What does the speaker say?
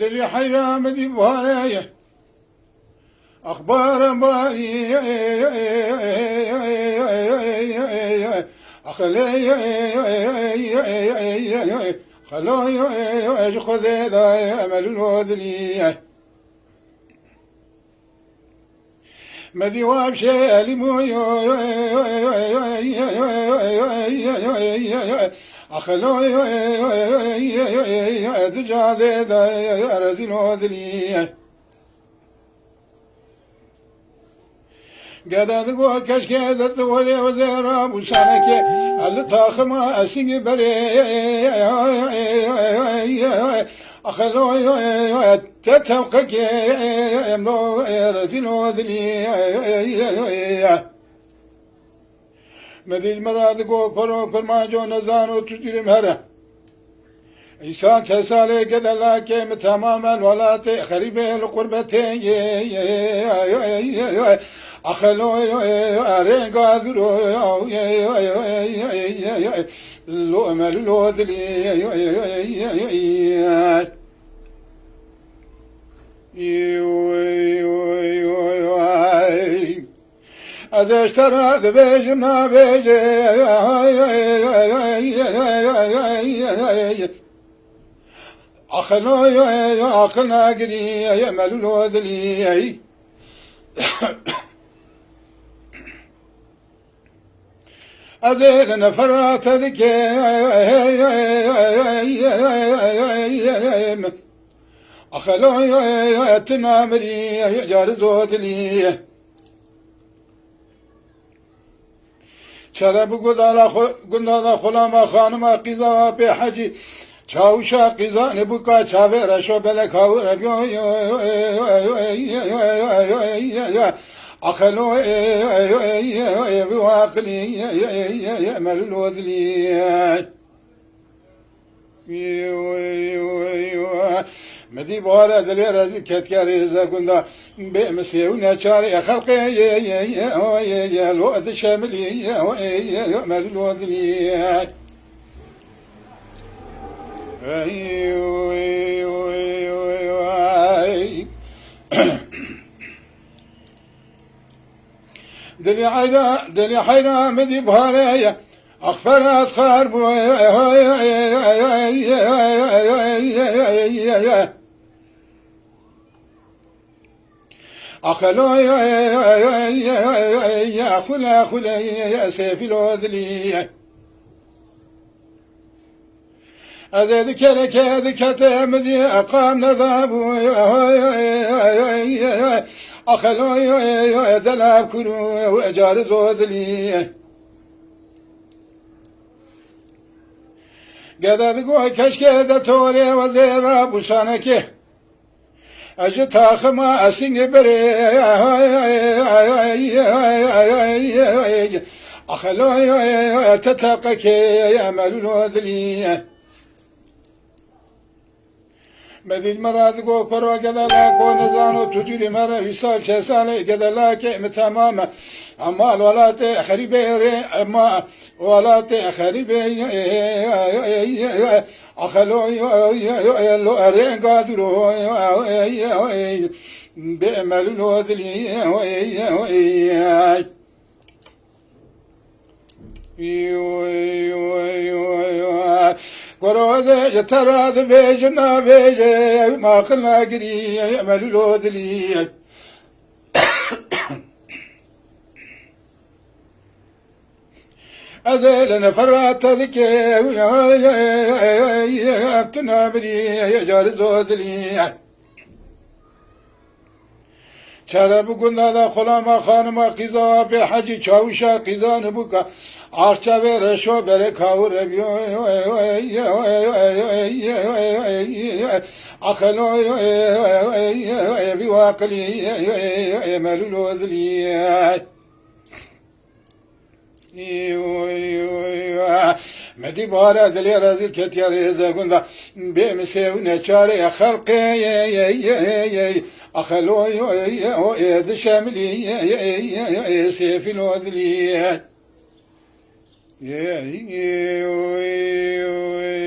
دلي حيرام دي بوارايا أخبار باري أخلي خلوي خذي ذا أمل الوذلي مدي وابشي لموي أخلو تجاذي رزيل وذلي قدا دقو كشكي دتولي وزيرا بوشانكي هل تاخما أسيني بري أخلو تتوقكي يملو رزيل وذلي Medil meradi go koro kurmajo nezano tüdürüm here. İnsan tesale gedela kemi tamamen velate garibel kurbetin أخلو أرين قادرو لو أمل لو ذلي قد اشترت بجما بجي عقلو يا يا قري يا ملو ذلي يا نفرات ذكي أخلو يا تنامري يا يا يا Çelebi gundala hulama hanıma kıza be hacı. Çavuşa kızanı bu kaçave reşo bele kavre. أخلو وعقلي يمل الوذلي مدی باره دلی رزی کت کرده گنده بمسيو ناشار خلقي يا الوأذ شاملي يا يا يا يؤمل الوذني أيوه أيوه أيوه دلي حيرا دلي حيرا مدي بهاريا أخفر أسخار بويا أخلو يا خلا خلا يا سيف الوذلي أذذك لك أذك تمدي أقام نذابو أخلو يا ذلاب كنو وأجار زوذلي قدد قوي كشكي ذا توري وزيرا بوشانكي Acı takıma asin beri أخلو تتقك يا ملول ذليه مدل مراد کو پروا کدلا کو نزانو تجری مرا حساب چه ساله کدلا که متمام اما الولات خریب اما ولات خریب اخلو لو ارین قادرو بعمل الوذلي Gorode yatara da beje na beje makına giri emelül odili. أذل نفرات ذكي أبتنا بري يا جار زودلي Kere bugün de kulama hanıma kıza be hacı çavuşa kızanı bu ka. Ahça ve reşo bere kavur ebi. Akelo ebi vakli emelül odli. مدي بارا دلي رازي كتير إذا كنت بمسيونة شارع خلقي أخلو يد شاملي سيف ي